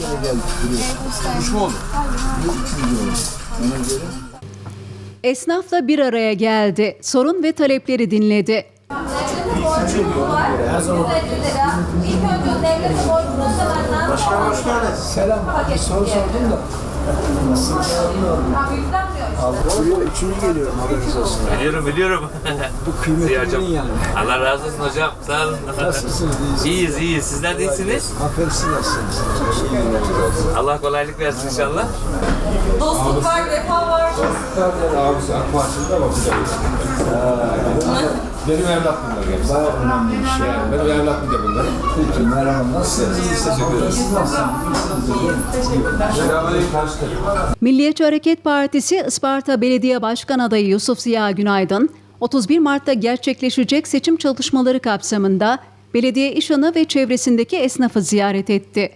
kere geldik buraya. Kuş mu oldu? Bu üçüncü oldu. Ona göre Esnafla bir araya geldi. Sorun ve talepleri dinledi. Devletin borcumuz var. 150 lira. İlk önce devletin borcunu ödemenden Başkan başkan. Selam. Bir soru sordum da. Tam Buraya üçüncü geliyorum haberiniz olsun. Biliyorum biliyorum. Bu kıymetli hocam. yani. Allah razı olsun hocam. Sağ olun. Nasılsınız? İyiyiz iyiyiz. Sizler de iyisiniz. Aferin siz nasılsınız? Allah kolaylık versin inşallah. Dostluk var, vefa var. Abisi AK Parti'de bakacağım. Benim evlat bunlar hepsi. Bayağı önemli bir şey. Yani benim evlat bir de bunlar. Peki merhaba. Nasılsınız? Teşekkür? Selamünaleyküm. Milliyetçi Hareket Partisi Isparta Belediye Başkan Adayı Yusuf Ziya Günaydın, 31 Mart'ta gerçekleşecek seçim çalışmaları kapsamında belediye işanı ve çevresindeki esnafı ziyaret etti.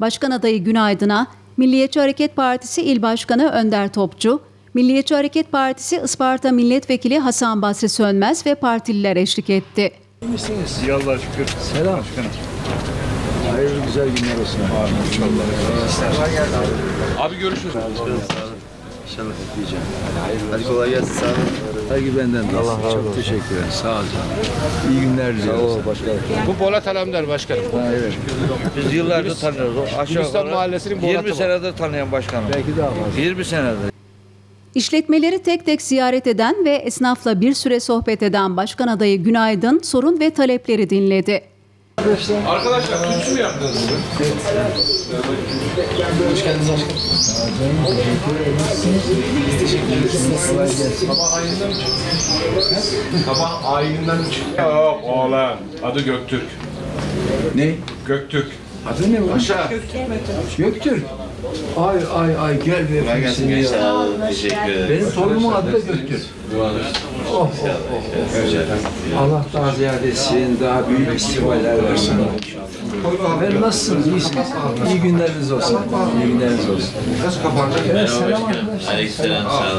Başkan adayı Günaydın'a Milliyetçi Hareket Partisi İl Başkanı Önder Topçu, Milliyetçi Hareket Partisi Isparta Milletvekili Hasan Basri Sönmez ve partililer eşlik etti. İyi Allah'a şükür. Selam. Hayırlı güzel günler olsun. Abi görüşürüz. İnşallah diyeceğim. Hadi kolay gelsin. Sağ olun. Hadi benden de. Allah razı olsun. Çok teşekkür ederim. Sağ ol canım. İyi günler diliyorum. Sağ ol başkanım. Bu Polat Alemdar başkanım. Evet. Biz yıllardır tanıyoruz. O Aşağı Gülistan Mahallesi'nin 20 Bolat'ı var. senedir tanıyan başkanım. Belki daha fazla. 20 senedir. İşletmeleri tek tek ziyaret eden ve esnafla bir süre sohbet eden Başkan adayı Günaydın sorun ve talepleri dinledi. Arkadaşlar tütsü mü yaptınız bugün? Hoş geldiniz. Kolay gelsin. Sabah ayinden mi çıktı? Sabah ayinden mi çıktı? Yok oğlan. Adı Göktürk. Ne? Göktürk. Adı ne bu? Aşağı. Göktürk. Ay ay ay gel be. Kolay gelsin Teşekkür ederim. Benim torunumun adı da Göktürk. Oh, oh, oh. Allah daha ziyade etsin, daha büyük istimaller versin. Ben nasılsınız? İyisiniz? İyi günleriniz olsun. İyi günleriniz olsun. Nasıl kapandı? Evet, selam arkadaşlar. Aleykümselam. Sağ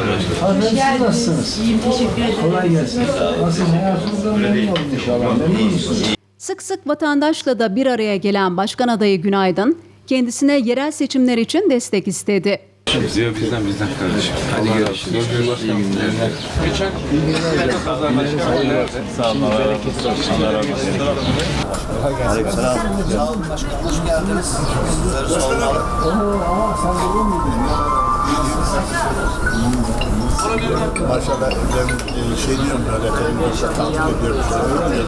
olun başkanım. Nasılsınız? İyiyim, teşekkür ederim. Kolay gelsin. Nasılsınız? Hayatınızda memnun olun inşallah. Memnun musunuz? Sık sık vatandaşla da bir araya gelen Başkan adayı Günaydın, kendisine yerel seçimler için destek istedi. Bizden bizden kardeşim. Hadi görüşürüz. İyi günler. Geçen Sağ olun. Allah razı olsun. Allah razı olsun. Maşallah ben e, şey diyorum böyle televizyonda takip ediyorum. Söylüyorum ya,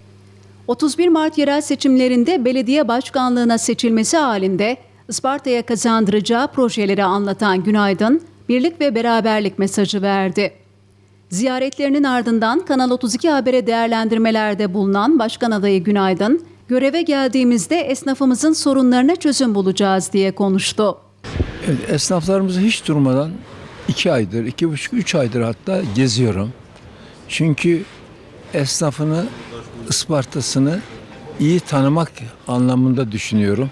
31 Mart yerel seçimlerinde belediye başkanlığına seçilmesi halinde Isparta'ya kazandıracağı projeleri anlatan Günaydın, birlik ve beraberlik mesajı verdi. Ziyaretlerinin ardından Kanal 32 Haber'e değerlendirmelerde bulunan Başkan adayı Günaydın, göreve geldiğimizde esnafımızın sorunlarına çözüm bulacağız diye konuştu. Esnaflarımızı hiç durmadan iki aydır, iki buçuk, üç aydır hatta geziyorum. Çünkü esnafını, Isparta'sını iyi tanımak anlamında düşünüyorum.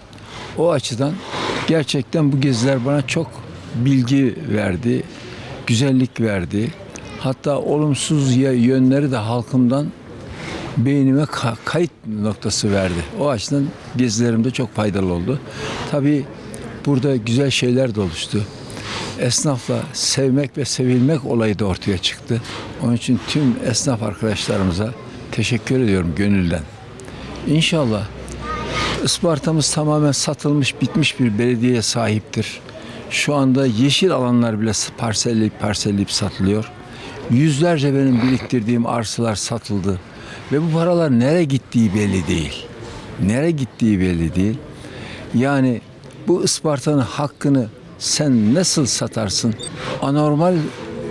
O açıdan gerçekten bu geziler bana çok bilgi verdi, güzellik verdi. Hatta olumsuz yönleri de halkımdan beynime ka- kayıt noktası verdi. O açıdan gezilerimde çok faydalı oldu. Tabii burada güzel şeyler de oluştu. Esnafla sevmek ve sevilmek olayı da ortaya çıktı. Onun için tüm esnaf arkadaşlarımıza teşekkür ediyorum gönülden. İnşallah Isparta'mız tamamen satılmış, bitmiş bir belediyeye sahiptir. Şu anda yeşil alanlar bile parselleyip parselleyip satılıyor. Yüzlerce benim biriktirdiğim arsalar satıldı. Ve bu paralar nereye gittiği belli değil. Nereye gittiği belli değil. Yani bu Isparta'nın hakkını sen nasıl satarsın? Anormal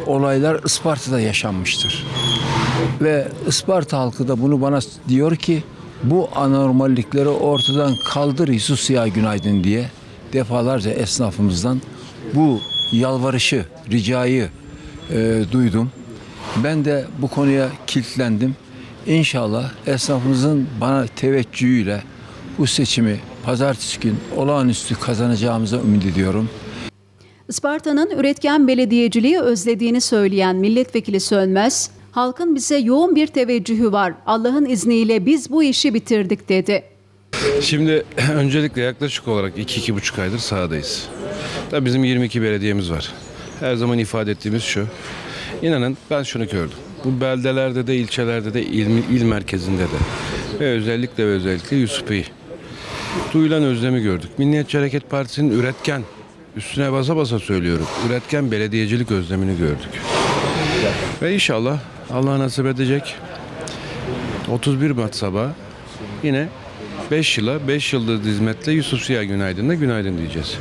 olaylar Isparta'da yaşanmıştır. Ve Isparta halkı da bunu bana diyor ki bu anormallikleri ortadan kaldır Yusuf Siyah Günaydın diye defalarca esnafımızdan bu yalvarışı, ricayı e, duydum. Ben de bu konuya kilitlendim. İnşallah esnafımızın bana teveccühüyle bu seçimi pazartesi gün olağanüstü kazanacağımıza ümit ediyorum. Isparta'nın üretken belediyeciliği özlediğini söyleyen milletvekili Sönmez, Halkın bize yoğun bir teveccühü var. Allah'ın izniyle biz bu işi bitirdik dedi. Şimdi öncelikle yaklaşık olarak 2-2,5 aydır sahadayız. Tabii bizim 22 belediyemiz var. Her zaman ifade ettiğimiz şu. İnanın ben şunu gördüm. Bu beldelerde de, ilçelerde de, il, il merkezinde de ve özellikle ve özellikle Yusufiye. Duyulan özlemi gördük. Milliyetçi Hareket Partisi'nin üretken, üstüne basa basa söylüyorum, üretken belediyecilik özlemini gördük. Ve inşallah Allah nasip edecek 31 Mart sabahı yine 5 yıla 5 yıldız hizmetle Yusuf Ziya Günaydın'da günaydın diyeceğiz.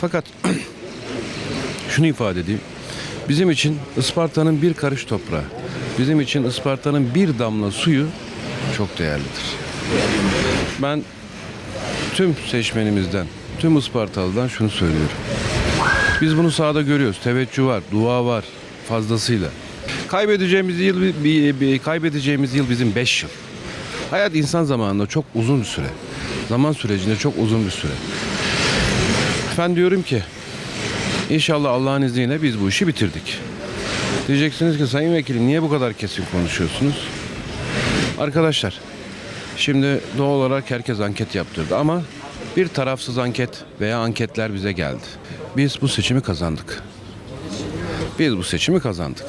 Fakat şunu ifade edeyim. Bizim için Isparta'nın bir karış toprağı, bizim için Isparta'nın bir damla suyu çok değerlidir. Ben tüm seçmenimizden, tüm Ispartalı'dan şunu söylüyorum. Biz bunu sahada görüyoruz. Teveccüh var, dua var fazlasıyla. Kaybedeceğimiz yıl bir, bir- kaybedeceğimiz yıl bizim 5 yıl. Hayat insan zamanında çok uzun bir süre. Zaman sürecinde çok uzun bir süre. Ben diyorum ki inşallah Allah'ın izniyle biz bu işi bitirdik. Diyeceksiniz ki Sayın Vekilim niye bu kadar kesin konuşuyorsunuz? Arkadaşlar şimdi doğal olarak herkes anket yaptırdı ama bir tarafsız anket veya anketler bize geldi. Biz bu seçimi kazandık. Biz bu seçimi kazandık.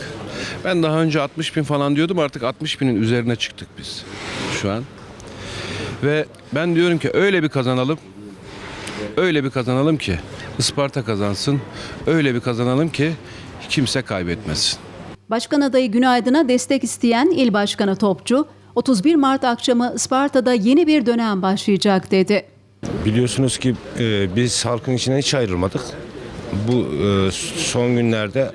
Ben daha önce 60 bin falan diyordum artık 60 binin üzerine çıktık biz şu an. Ve ben diyorum ki öyle bir kazanalım. Öyle bir kazanalım ki Isparta kazansın. Öyle bir kazanalım ki kimse kaybetmesin. Başkan adayı Günaydın'a destek isteyen İl Başkanı Topçu, 31 Mart akşamı Isparta'da yeni bir dönem başlayacak dedi. Biliyorsunuz ki e, biz halkın içinden hiç ayrılmadık. Bu e, son günlerde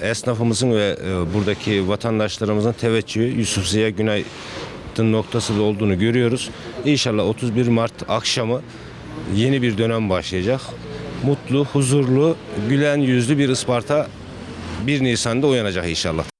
e, esnafımızın ve e, buradaki vatandaşlarımızın teveccühü Yusuf Ziya Günaydın noktasında olduğunu görüyoruz. İnşallah 31 Mart akşamı yeni bir dönem başlayacak. Mutlu, huzurlu, gülen yüzlü bir Isparta 1 Nisan'da uyanacak inşallah.